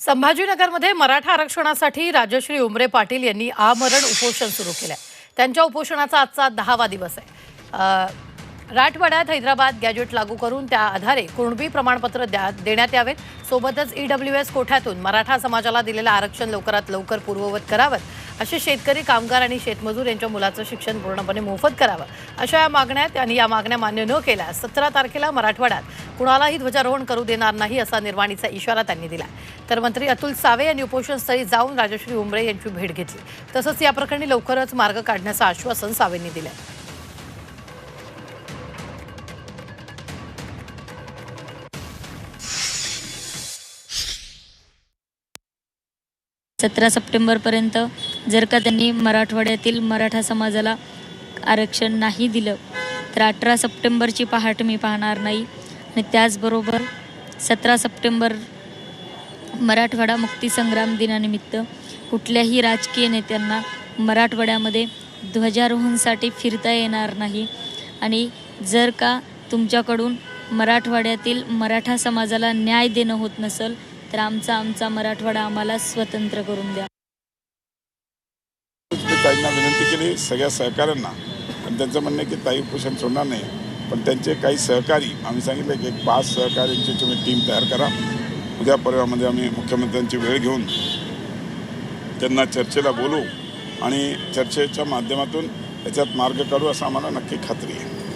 संभाजीनगरमध्ये मराठा आरक्षणासाठी राजश्री उमरे पाटील यांनी आमरण उपोषण सुरू केलं आहे त्यांच्या उपोषणाचा आजचा दहावा दिवस आहे. राठवाड्यात हैदराबाद गॅजेट लागू करून त्या आधारे कुणबी प्रमाणपत्र द्या देण्यात यावेत सोबतच ईडब्ल्यू एस कोठ्यातून मराठा समाजाला दिलेलं आरक्षण लवकरात लवकर पूर्ववत करावं. असे शेतकरी कामगार आणि शेतमजूर यांच्या मुलाचं शिक्षण पूर्णपणे मोफत करावं. अशा या मागण्या त्यांनी या मागण्या मान्य न केल्यास सतरा तारखेला मराठवाड्यात कुणालाही ध्वजारोहण करू देणार नाही असा निर्वाणीचा इशारा त्यांनी दिला तर मंत्री अतुल सावे यांनी उपोषणस्थळी जाऊन राजश्री उमरे यांची भेट घेतली. तसंच या प्रकरणी लवकरच मार्ग काढण्याचं आश्वासन सावेंनी दिलं सतरा सप्टेंबरपर्यंत जर का त्यांनी मराठवाड्यातील मराठा समाजाला आरक्षण नाही दिलं तर अठरा सप्टेंबरची पहाट मी पाहणार नाही. आणि त्याचबरोबर सतरा सप्टेंबर मराठवाडा मुक्तीसंग्राम दिनानिमित्त कुठल्याही राजकीय नेत्यांना मराठवाड्यामध्ये ध्वजारोहणसाठी फिरता येणार नाही. आणि जर का तुमच्याकडून मराठवाड्यातील मराठा समाजाला न्याय देणं होत नसेल तर आमचा आमचा मराठवाडा आम्हाला स्वतंत्र करून द्या. ताईंना विनंती केली सगळ्या सहकाऱ्यांना. पण त्यांचं म्हणणं की ताई उपोषण सोडणार नाही. पण त्यांचे काही सहकारी आम्ही सांगितलं की एक पाच सहकाऱ्यांची तुम्ही टीम तयार करा. उद्या परवामध्ये आम्ही मुख्यमंत्र्यांची वेळ घेऊन त्यांना चर्चेला बोलू आणि चर्चेच्या माध्यमातून त्याच्यात मार्ग काढू असं आम्हाला नक्की खात्री आहे.